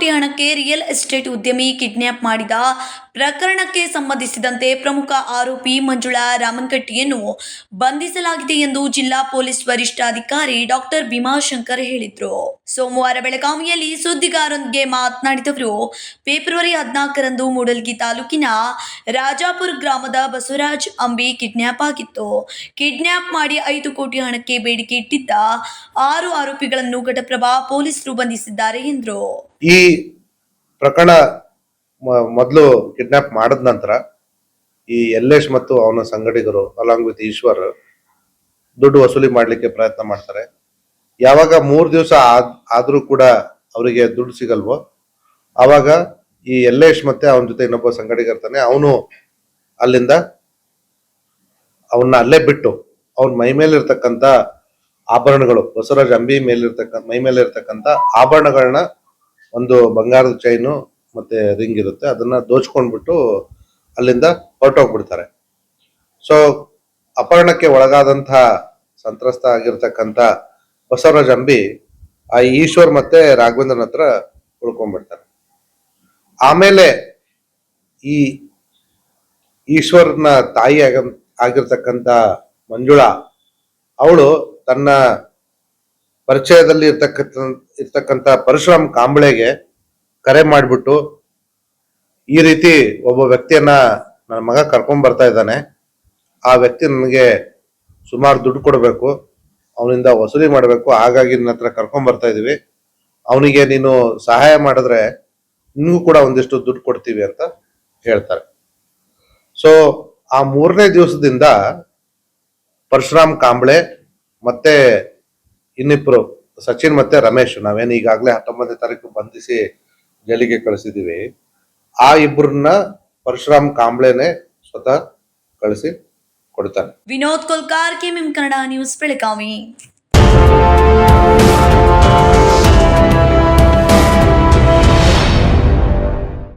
ಪಟ್ಟಣಕ್ಕೆ real estate ಉದ್ಯಮಿ kidnap ಮಾಡಿದ ಪ್ರಕರಣಕ್ಕೆ ಸಂಬಂಧಿಸಿದಂತೆ ಪ್ರಮುಖ ಆರೋಪಿ ಮಂಜುಳಾ ರಾಮನ್ಕಟ್ಟಿಯನ್ನು ಬಂಧಿಸಲಾಗಿದೆ ಎಂದು ಜಿಲ್ಲಾ ಪೊಲೀಸ್ ವರಿಷ್ಠಾಧಿಕಾರಿ ಡಾಕ್ಟರ್ ಭೀಮಾಶಂಕರ್ ಹೇಳಿದರು. ಸೋಮವಾರ ಬೆಳಗಾವಿಯಲ್ಲಿ ಸುದ್ದಿಗಾರರೊಂದಿಗೆ ಮಾತನಾಡಿದವರು, ಫೆಬ್ರವರಿ ಹದಿನಾಲ್ಕರಂದು ಮೂಡಲ್ಗಿ ತಾಲೂಕಿನ ರಾಜಾಪುರ ಗ್ರಾಮದ ಬಸವರಾಜ್ ಅಂಬಿ ಕಿಡ್ನ್ಯಾಪ್ ಆಗಿತ್ತು. ಕಿಡ್ನ್ಯಾಪ್ ಮಾಡಿ ಐದು ಕೋಟಿ ಹಣಕ್ಕೆ ಬೇಡಿಕೆ ಇಟ್ಟಿದ್ದ ಆರು ಆರೋಪಿಗಳನ್ನು ಘಟಪ್ರಭಾ ಪೊಲೀಸರು ಬಂಧಿಸಿದ್ದಾರೆ ಎಂದರು. ಈ ಪ್ರಕರಣ ಮೊದಲು ಕಿಡ್ನಾಪ್ ಮಾಡಿದ ನಂತರ ಈ ಯಲ್ಲೇಶ್ ಮತ್ತು ಅವನ ಸಂಗಡಿಗರು ಅಲಾಂಗ್ ವಿತ್ ಈಶ್ವರ್, ದುಡ್ಡು ವಸೂಲಿ ಮಾಡಲಿಕ್ಕೆ ಪ್ರಯತ್ನ ಮಾಡ್ತಾರೆ. ಯಾವಾಗ ಮೂರು ದಿವಸ ಆದ್ರೂ ಕೂಡ ಅವರಿಗೆ ದುಡ್ಡು ಸಿಗಲ್ವೋ? ಆವಾಗ ಈ ಯಲ್ಲೇಶ್ ಮತ್ತೆ ಅವನ ಜೊತೆ ಇನ್ನೊಬ್ಬ ಸಂಗಡಿಗ ಇರ್ತಾನೆ ಅವನು ಅಲ್ಲಿಂದ ಅವನ್ನ ಅಲ್ಲೇ ಬಿಟ್ಟು ಅವನ ಮೈ ಮೇಲೆ ಇರ್ತಕ್ಕಂತ ಆಭರಣಗಳು, ಬಸವರಾಜ್ ಅಂಬಿ ಮೇಲಿರ್ತಕ್ಕ, ಮೈ ಮೇಲೆ ಆಭರಣಗಳನ್ನ ಒಂದು ಬಂಗಾರದ ಚೈನು ಮತ್ತೆ ರಿಂಗ್ ಇರುತ್ತೆ. ಅದನ್ನ ದೋಚ್ಕೊಂಡ್ಬಿಟ್ಟು ಅಲ್ಲಿಂದ ಹೊರಟೋಗ್ಬಿಡ್ತಾರೆ. ಸೊ ಅಪಹರಣಕ್ಕೆ ಒಳಗಾದಂತಹ ಸಂತ್ರಸ್ತ ಆಗಿರ್ತಕ್ಕಂಥ ಬಸವರಾಜ್ ಅಂಬಿ ಆ ಈಶ್ವರ್ ಮತ್ತೆ ರಾಘವೇಂದ್ರನ ಹತ್ರ ಉಳ್ಕೊಂಡ್ಬಿಡ್ತಾರೆ. ಆಮೇಲೆ ಈ ಈಶ್ವರ್ನ ತಾಯಿ ಆಗ, ಆಗಿರ್ತಕ್ಕಂಥ ಮಂಜುಳಾ, ಅವಳು ತನ್ನ ಪರಿಚಯದಲ್ಲಿ ಇರ್ತಕ್ಕಂಥ ಇರ್ತಕ್ಕಂಥ ಪರಶುರಾಮ್ ಕಾಂಬಳೆಗೆ ಕರೆ ಮಾಡಿಬಿಟ್ಟು ಈ ರೀತಿ ಒಬ್ಬ ವ್ಯಕ್ತಿಯನ್ನ ನನ್ನ ಮಗ ಕರ್ಕೊಂಡ್ ಬರ್ತಾ ಇದ್ದಾನೆ. ಆ ವ್ಯಕ್ತಿ ನನಗೆ ಸುಮಾರು ದುಡ್ಡು ಕೊಡಬೇಕು. ಅವನಿಂದ ವಸೂಲಿ ಮಾಡಬೇಕು, ಹಾಗಾಗಿ ನನ್ನ ಹತ್ರ ಕರ್ಕೊಂಡ್ ಬರ್ತಾ ಇದೀವಿ. ಅವನಿಗೆ ನೀನು ಸಹಾಯ ಮಾಡಿದ್ರೆ ನಿನಗೂ ಕೂಡ ಒಂದಿಷ್ಟು ದುಡ್ಡು ಕೊಡ್ತೀವಿ ಅಂತ ಹೇಳ್ತಾರೆ. ಸೊ ಆ ಮೂರನೇ ದಿವಸದಿಂದ ಪರಶುರಾಮ್ ಕಾಂಬ್ಳೆ ಮತ್ತೆ ಇನ್ನಿಬ್ರು ಸಚಿನ್ ಮತ್ತೆ ರಮೇಶ್, ನಾವೇನು ಈಗಾಗಲೇ ಹತ್ತೊಂಬತ್ತನೇ ತಾರೀಕು ಬಂಧಿಸಿ ಜೈಲಿಗೆ ಕಳಿಸಿದೀವಿ. ಆ ಇಬ್ಬರನ್ನ ಪರಶುರಾಮ್ ಕಾಂಬ್ಳೆನೆ ಸ್ವತಃ ಕಳಿಸಿ ಕೊಡ್ತಾನೆ ವಿನೋದ್ ಕೊಲ್ಕಾರ್ ಕೆಎಂಎಂ ಕನ್ನಡ ನ್ಯೂಸ್ ಬೆಳಗಾವಿ